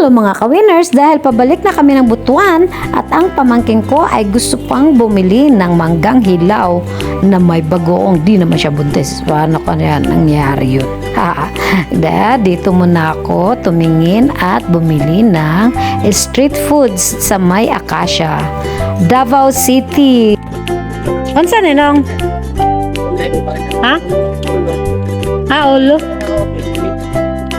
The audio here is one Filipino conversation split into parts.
Hello mga ka-winners, dahil pabalik na kami ng butuan at ang pamangking ko ay gusto pang bumili ng manggang hilaw na may bagoong di naman siya buntis. Paano ko yan nangyari yun? Ha, Dahil dito muna ako tumingin at bumili ng street foods sa may Acacia, Davao City. Unsa ninong? Ha? Ah, ulo?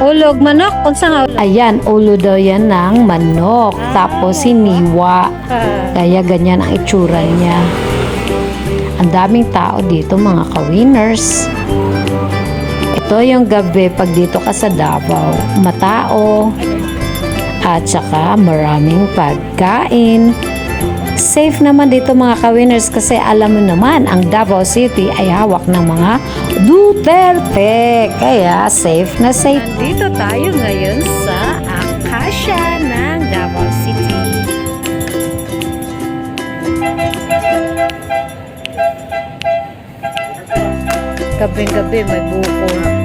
Ulog manok? Unsa nga? Ayan, ulo daw yan ng manok. Tapos hiniwa. Kaya ganyan ang itsura niya. Ang daming tao dito mga ka-winners. Ito yung gabi pag dito ka sa Davao. Matao. At saka maraming pagkain. Safe naman dito mga ka-winners kasi alam mo naman ang Davao City ay hawak ng mga Duterte. Kaya safe na safe. Nandito tayo ngayon sa Acacia ng Davao City. Gabing-gabi may buko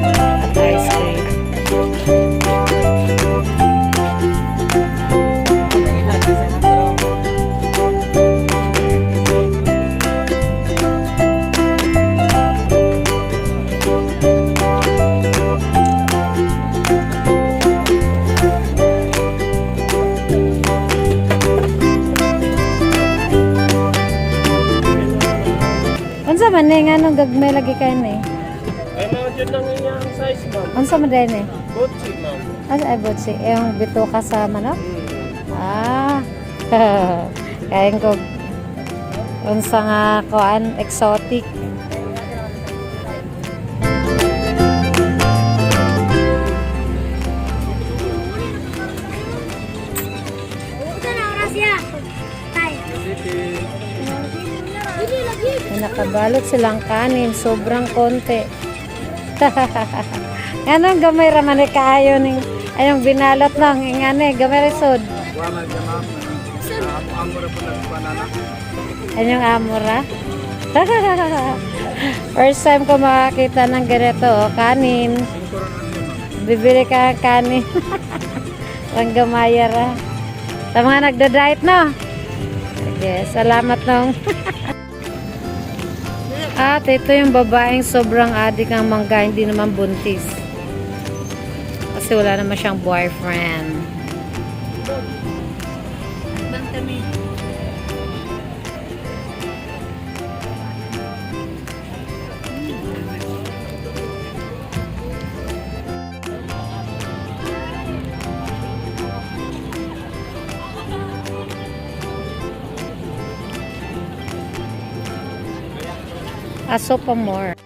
Unsa man ni nga nung gagmay lagi kay ni? Ay, mga dyan lang yung size, ma'am. Unsa man din ni? Botsi, ma'am. Asa ay butsi? Yung bito ka sa manok? Ah. Kain ko unsa nga kuan exotic. May nakabalot silang kanin, sobrang konti. Anong gamay raman ni kaayo ning ayong binalot lang ingane gamay resod. Anyong amura? First time ko makakita ng ganito, oh, kanin. Bibili ka kanin. Ang gamaya ra. Sa mga nagda-diet, no? Sige, salamat nung. At ito yung babaeng sobrang adik ng mangga, hindi naman buntis. Kasi wala naman siyang boyfriend. Aso pa more.